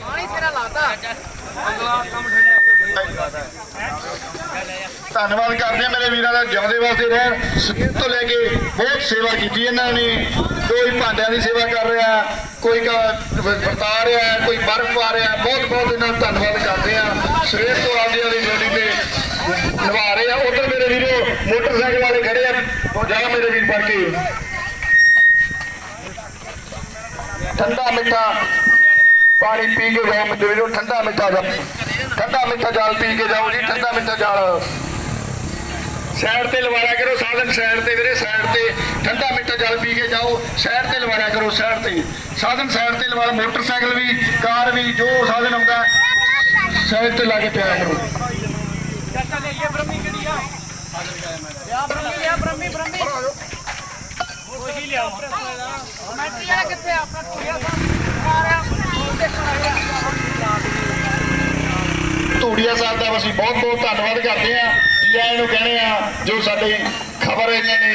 ਪਾਣੀ ਸਿਰਾ ਲਾਤਾ। ਧੰਨਵਾਦ ਕਰਦੇ ਹਾਂ ਮੇਰੇ ਵੀਰਾਂ ਦਾ ਜਿਉਂਦੇ ਵਾਸਤੇ ਰਹਿਣ ਸਵੇਰ ਤੋਂ ਲੈ ਕੇ ਬਹੁਤ ਸੇਵਾ ਕੀਤੀ ਇਹਨਾਂ ਨੇ। ਕੋਈ ਭਾਂਡਿਆਂ ਦੀ ਸੇਵਾ ਕਰ ਰਿਹਾ ਕੋਈ ਵਰਤਾ ਰਿਹਾ ਕੋਈ ਬਰਫ਼ ਪਾ ਰਿਹਾ ਬਹੁਤ ਬਹੁਤ ਇਹਨਾਂ ਦਾ ਧੰਨਵਾਦ ਕਰਦੇ ਆ ਸਵੇਰ ਤੋਂ ਆਪਦੀ ਆਪਦੀ ਡਿਊਟੀ ਤੇ ਨਿਭਾ ਰਹੇ ਆ ਉਧਰ ਮੇਰੇ ਵੀਰੋ ਮੋਟਰਸਾਈਕਲ ਵਾਲੇ ਖੜੇ ਆ। ਜਾ ਮੇਰੇ ਵੀਰ ਬਣ ਕੇ। ਠੰਡਾ ਮਿੱਠਾ ਪਾਣੀ ਪੀ ਕੇ ਜਾਓ ਮੇਰੇ ਵੀਰੋ ਠੰਡਾ ਮਿੱਠਾ ਜਾ ਠੰਡਾ ਮਿੱਠਾ ਜਲ ਪੀ ਕੇ ਜਾਓ ਜੀ ਠੰਡਾ ਮਿੱਠਾ ਜਲ। ਸਾਈਡ ਤੇ ਲਵਾਇਆ ਕਰੋ ਸਾਧਨ ਸਾਈਡ ਤੇ ਵੀਰੇ ਸਾਈਡ ਤੇ ਠੰਡਾ ਮਿੱਠਾ ਜਲ ਪੀ ਕੇ ਜਾਓ ਸਾਈਡ ਤੇ ਲਵਾਇਆ ਕਰੋ ਸਾਈਡ ਤੇ। ਸਾਧਨ ਸਾਈਡ ਤੇ ਲਵਾ ਮੋਟਰਸਾਈਕਲ ਵੀ ਕਾਰ ਵੀ ਜੋ ਸਾਧਨ ਆਉਂਦਾ ਸਾਈਡ ਤੇ ਲਾ ਕੇ ਪਿਆ ਕਰੋ। ਚਾਚਾ ਲੈ ਇਹ ਬ੍ਰਹਮੀ ਕਿਹੜੀ ਆ ਲਿਆ ਬ੍ਰਹਮੀ ਲਿਆ ਬ੍ਰਹਮੀ ਬ੍ਰਹਮੀ ਕੋਈ ਲਿਆਓ ਮੈਟਰੀ ਵਾਲਾ ਕਿੱਥੇ ਆ? ਆਪਣਾ ਟੁਰਿਆ ਸਾਹਿਬ ਉਹ ਦੇਖਣ ਆਇਆ ਧੂੜੀਆ ਸਾਹਿਬ ਦਾ ਅਸੀਂ ਬਹੁਤ ਬਹੁਤ ਧੰਨਵਾਦ ਕਰਦੇ ਆ ਜੀ ਆਇਆਂ ਨੂੰ ਕਹਿੰਦੇ ਆ ਜੋ ਸਾਡੀ ਖਬਰ ਇਹਨਾਂ ਨੇ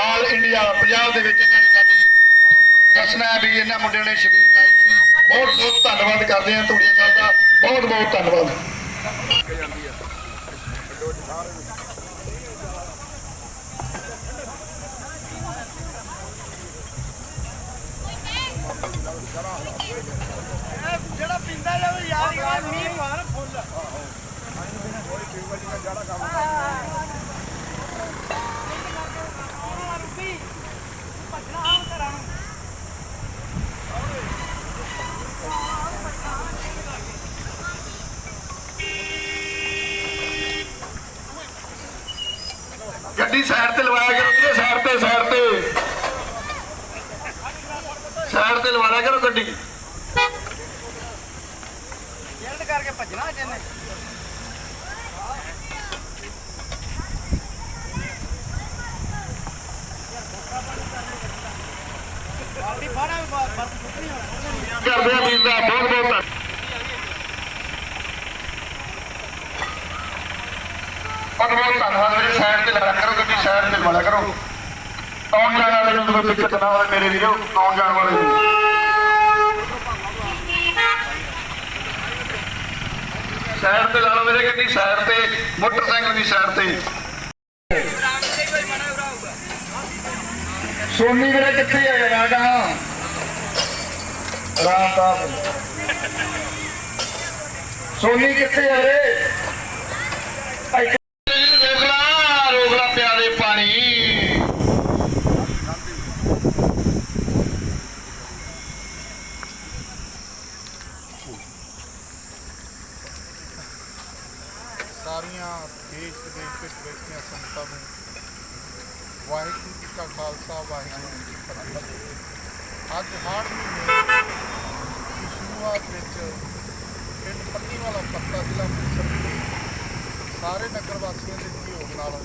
ਆਲ ਇੰਡੀਆ ਪੰਜਾਬ ਦੇ ਵਿੱਚ ਇਹਨਾਂ ਨੇ ਸਾਡੀ ਦੱਸਣਾ ਹੈ ਵੀ ਇਹਨਾਂ ਮੁੰਡਿਆਂ ਨੇ ਸ਼ਬੀਰ ਲਾਈ ਸੀ ਬਹੁਤ ਬਹੁਤ ਧੰਨਵਾਦ ਕਰਦੇ ਆ ਧੂੜੀਆ ਸਾਹਿਬ ਦਾ। ਬਹੁਤ ਬਹੁਤ ਧੰਨਵਾਦ। ਜਿਹੜਾ ਪਿੰਦਾ ਜਾ ਯਾਦ ਕਰ ਮੀਂਹ ਮਾਰ ਫੁੱਲ ਗੱਡੀ ਸਾਈਡ ਤੇ ਲਵਾਇਆ ਕਰੋ ਵੀਰੇ ਸਾਈਡ ਤੇ ਸਾਈਡ ਤੇ ਸਾਈਡ ਤੇ ਲਵਾਇਆ ਕਰੋ ਗੱਡੀ। ਜਲਦ ਕਰਕੇ ਭੱਜਣਾ ਜੰਨੇ ਕਰਦੇ ਆ ਵੀਰ ਦਾ ਬਹੁਤ ਬਹੁਤ ਧੰਨਵਾਦ ਬਹੁਤ ਬਹੁਤ ਧੰਨਵਾਦ ਵੀਰੇ ਸਾਈਡ ਤੇ ਲਗਾ ਕਰੋ ਗੱਡੀ ਸਾਈਡ ਤੇ ਲਗਾ ਕਰੋ। ਆਉਣ ਜਾਣ ਵਾਲੇ ਨੂੰ ਕੋਈ ਦਿੱਕਤ ਨਾ ਹੋਵੇ ਮੇਰੇ ਵੀਰੋ ਆਉਣ ਜਾਣ ਵਾਲੇ ਨੂੰ। ਸਾਈਡ ਤੇ ਲਾ ਲਓ ਵੀਰੇ ਗੱਡੀ ਸਾਈਡ ਤੇ, ਮੋਟਰਸਾਈਕਲ ਦੀ ਸਾਈਡ ਤੇ। ਸੋਨੀ ਵੀਰੇ ਕਿੱਥੇ ਆ ਰਾਡਾ ਰਾਮ ਸਾਹਿਬ ਸੋਨੀ ਕਿੱਥੇ ਆ ਰੇ ਸਾਰੀਆਂ ਦੇਸ਼ ਵਿਦੇਸ਼ ਵਿੱਚ ਬੈਠੀਆਂ ਸੰਗਤਾਂ ਨੂੰ ਵਾਹਿਗੁਰੂ ਜੀ ਕਾ ਖਾਲਸਾ, ਵਾਹਿਗੁਰੂ ਜੀ ਕੀ ਫਤਿਹ। ਅੱਜ ਹਾੜ ਮਹੀਨੇ ਦੀ ਸ਼ੁਰੂਆਤ ਵਿੱਚ ਪਿੰਡ ਪੱਟੀ ਵਾਲਾ ਪੱਤਾ ਜ਼ਿਲ੍ਹਾ ਮੁਕਤਸਰ ਦੇ ਸਾਰੇ ਨਗਰ ਵਾਸੀਆਂ ਦੇ ਸਹਿਯੋਗ ਨਾਲ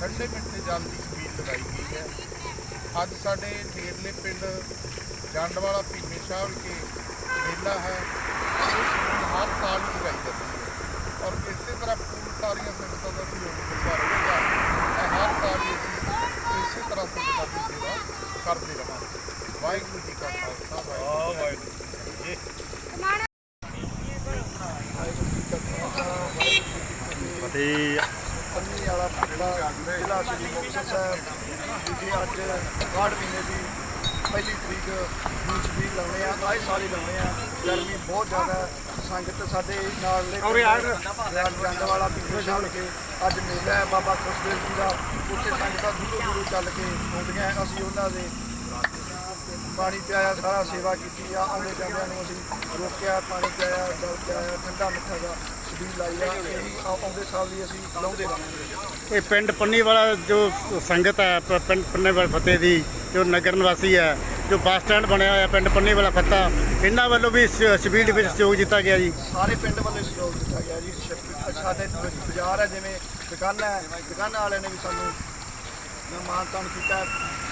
ਠੰਡੇ ਮਿੱਠੇ ਜਲ ਦੀ ਛਬੀਲ ਲਗਾਈ ਗਈ ਹੈ। ਅੱਜ ਸਾਡੇ ਨੇੜਲੇ ਪਿੰਡ ਜੰਡ ਵਾਲਾ ਭੀਮੇ ਸ਼ਾਹ ਵਿਖੇ ਮੇਲਾ ਹੈ। ਹਰ ਸਾਲ ਲਗਾਈ ਜਾਂਦੀ ਹੈ। ਔਰ ਇਸੇ ਤਰ੍ਹਾਂ ਸਾਰੀਆਂ ਸੰਗਤਾਂ ਦਾ ਸਹਿਯੋਗ ਮਿਲਦਾ ਰਹੇਗਾ ਇਹ ਹਰ ਸਾਲ ਹੀ ਅਸੀਂ ਇਸੇ ਤਰ੍ਹਾਂ ਸੰਗਤਾਂ ਦੀ ਸੇਵਾ ਕਰਦੇ ਰਹਾਂਗੇ ਵਾਹਿਗੁਰੂ ਜੀ ਕਾ ਖਾਲਸਾ, ਵਾਹਿਗੁਰੂ ਜੀ ਫਤਿਹ। ਪੰਨੀ ਵਾਲਾ ਪਿੰਡਾ ਜ਼ਿਲ੍ਹਾ ਸ਼੍ਰੀ ਮੁਕਤਸਰ ਸਾਹਿਬ ਜਿੱਥੇ ਅੱਜ ਕਾੜ ਮਹੀਨੇ ਦੀ ਪਹਿਲੀ ਤਰੀਕ ਨੂੰ ਛਬੀਲ ਲਾਉਣੇ ਆ ਆਏ ਸਾਲ ਹੀ ਲਾਉਣੇ ਆ। ਗਰਮੀ ਬਹੁਤ ਜ਼ਿਆਦਾ ਹੈ। ਸੰਗਤ ਸਾਡੇ ਨਾਲ ਲੈ ਜੰਡ ਵਾਲਾ ਪਿੰਡ ਛੱਡ ਕੇ ਅੱਜ ਮੇਲਾ ਹੈ ਬਾਬਾ ਖੁਸ਼ਦੇਵ ਜੀ ਦਾ। ਉੱਥੇ ਸੰਗਤਾਂ ਦੂਰੋਂ ਦੂਰੋਂ ਚੱਲ ਕੇ ਆਉਂਦੀਆਂ। ਅਸੀਂ ਉਹਨਾਂ ਦੇ ਪਾਣੀ ਪਿਆਇਆ ਸਾਰਾ ਸੇਵਾ ਕੀਤੀ ਆ ਆਉਂਦੇ ਜਾਂਦਿਆਂ ਨੂੰ ਅਸੀਂ ਰੋਕਿਆ ਪਾਣੀ ਪਿਆਇਆ ਜਲ ਪਿਆਇਆ ਠੰਡਾ ਮਿੱਠਾ ਦਾ ਛਬੀਲ ਲਾਈ ਆ ਇਹੀ ਆ- ਆਉਂਦੇ ਸਾਲ ਵੀ ਅਸੀਂ ਲਾਉਂਦੇ ਰਹਾਂਗੇ ਇਹ ਪਿੰਡ ਪੰਨੀ ਵਾਲਾ ਜੋ ਸੰਗਤ ਹੈ ਪ- ਪਿੰਡ ਪੰਨੇ ਵਾਲਾ ਫਤਿਹ ਦੀ ਜੋ ਨਗਰ ਨਿਵਾਸੀ ਹੈ ਜੋ ਬੱਸ ਸਟੈਂਡ ਬਣਿਆ ਹੋਇਆ ਪਿੰਡ ਪੰਨੀ ਵਾਲਾ ਫੱਤਾ ਇਹਨਾਂ ਵੱਲੋਂ ਵੀ ਸ- ਛਬੀਲ ਦੇ ਵਿੱਚ ਸਹਿਯੋਗ ਦਿੱਤਾ ਗਿਆ ਜੀ। ਸਾਰੇ ਪਿੰਡ ਵੱਲੋਂ ਸਹਿਯੋਗ ਦਿੱਤਾ ਗਿਆ ਜੀ। ਸ਼- ਸਾਡੇ ਬਾਜ਼ਾਰ ਹੈ ਜਿਵੇਂ ਦੁਕਾਨਾਂ ਹੈ ਦੁਕਾਨਾਂ ਵਾਲਿਆਂ ਨੇ ਵੀ ਸਾਨੂੰ ਮਾਨ ਤਾਨ ਕੀਤਾ ਹੈ।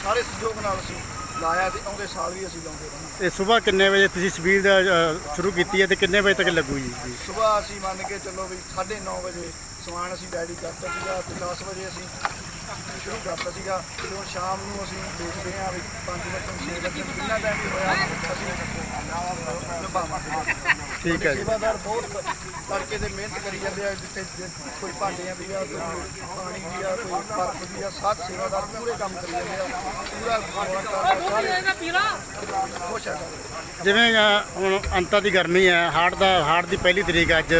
ਸਾਰੇ ਸਹਿਯੋਗ ਨਾਲ ਅਸੀਂ ਲਾਇਆ ਤੇ ਆਉਂਦੇ ਸਾਲ ਵੀ ਅਸੀਂ ਲਾਉਂਦੇ ਰਹਾਂਗੇ ਇਹ ਸਵੇਰ ਕਿੰਨੇ ਵਜੇ ਤੁਸੀਂ ਛਬੀਲ ਦਾ ਅ, ਸ਼ੁਰੂ ਕੀਤੀ ਹੈ ਤੇ ਕਿੰਨੇ ਵਜੇ ਤੱਕ ਲੱਗੂ ਜੀ? ਸਵੇਰ ਅਸੀਂ ਮੰਨ ਕੇ ਚੱਲੋ ਵੀ 9:30 ਵਜੇ ਸਮਾਨ ਅਸੀਂ ਰੈਡੀ ਕਰਤਾ ਸੀਗਾ ਤੇ 10 ਵਜੇ ਅਸੀਂ ਸ਼ੁਰੂ ਕਰਤਾ ਸੀਗਾ। ਤੇ ਹੁਣ ਸ਼ਾਮ ਨੂੰ ਅਸੀਂ ਦੇਖਦੇ ਹਾਂ ਵੀ 5 ਵਜੇ ਤੋਂ 6 ਵਜੇ ਕਿੰਨਾ ਟਾਈਮ ਹੋਇਆ ਅਸੀਂ ਨਿਭਾਵਾਂਗੇ ਠੀਕ ਹੈ ਜੀ। ਸੇਵਾਦਾਰ ਬਹੁਤ ਤੜਕੇ ਦੇ ਮਿਹਨਤ ਕਰੀ ਜਾਂਦੇ ਆ ਜਿੱਥੇ ਜੇ ਕੋਈ ਭਾਂਡਿਆਂ ਦੀ ਆ ਕੋਈ ਪਾਣੀ ਦੀ ਆ ਕੋਈ ਬਰਫ ਦੀ ਆ ਸਭ ਸੇਵਾਦਾਰ ਪੂਰੇ ਕੰਮ ਕਰੀ ਜਾਂਦੇ ਆ। ਪੂਰਾ ਗੌਰ ਕਰਦਾ ਸਾਰੇ ਖੁਸ਼ ਆ। ਸਾਰੇ। ਜਿਵੇਂ ਅ, ਹੁਣ ਅੰਤਾਂ ਦੀ ਗਰਮੀ ਹੈ ਹਾੜ ਦਾ ਹਾੜ ਦੀ ਪਹਿਲੀ ਤਰੀਕ ਅੱਜ।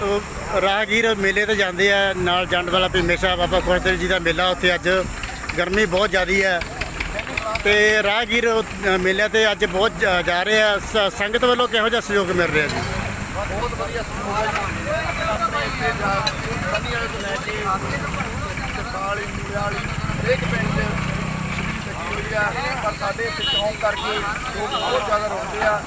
ਤੋ ਰਾਹਗੀਰ ਮੇਲੇ ਤੇ ਜਾਂਦੇ ਆ ਨਾਲ ਜੰਡ ਵਾਲਾ ਭੀਮੇਸ਼ਾ ਬਾਬਾ ਖੁਸ਼ਦੇਵ ਜੀ ਦਾ ਮੇਲਾ ਉੱਥੇ ਅੱਜ। ਗਰਮੀ ਬਹੁਤ ਜ਼ਿਆਦੀ ਹੈ। ਤੇ ਰਾਹਗੀਰ ਅ, ਮੇਲਿਆਂ ਤੇ ਅੱਜ ਬਹੁਤ ਜਾ- ਜਾ ਰਹੇ ਆ। ਸ- ਸੰਗਤ ਵੱਲੋਂ ਕਿਹੋ ਜਿਹਾ ਸਹਿਯੋਗ ਮਿਲ ਰਿਹਾ ਜੀ? ਬਹੁਤ ਵਧੀਆ ਸਮਾਂ ਹੈ ਆਪਣੇ ਇੱਥੇ ਜਾ ਬੰਨੀ ਵਾਲੇ ਤੋਂ ਲੈ ਕੇ ਤਰਪਾਲੀ ਮੂਲੇ ਵਾਲੀ ਹਰੇਕ ਪਿੰਡ 'ਚ ਲੱਗੀ ਹੋਈ ਆ ਪਰ ਸਾਡੇ ਇੱਥੇ ਚੌਂਕ ਕਰਕੇ ਲੋਕ ਬਹੁਤ ਜ਼ਿਆਦਾ ਰੋਂਦੇ ਆ।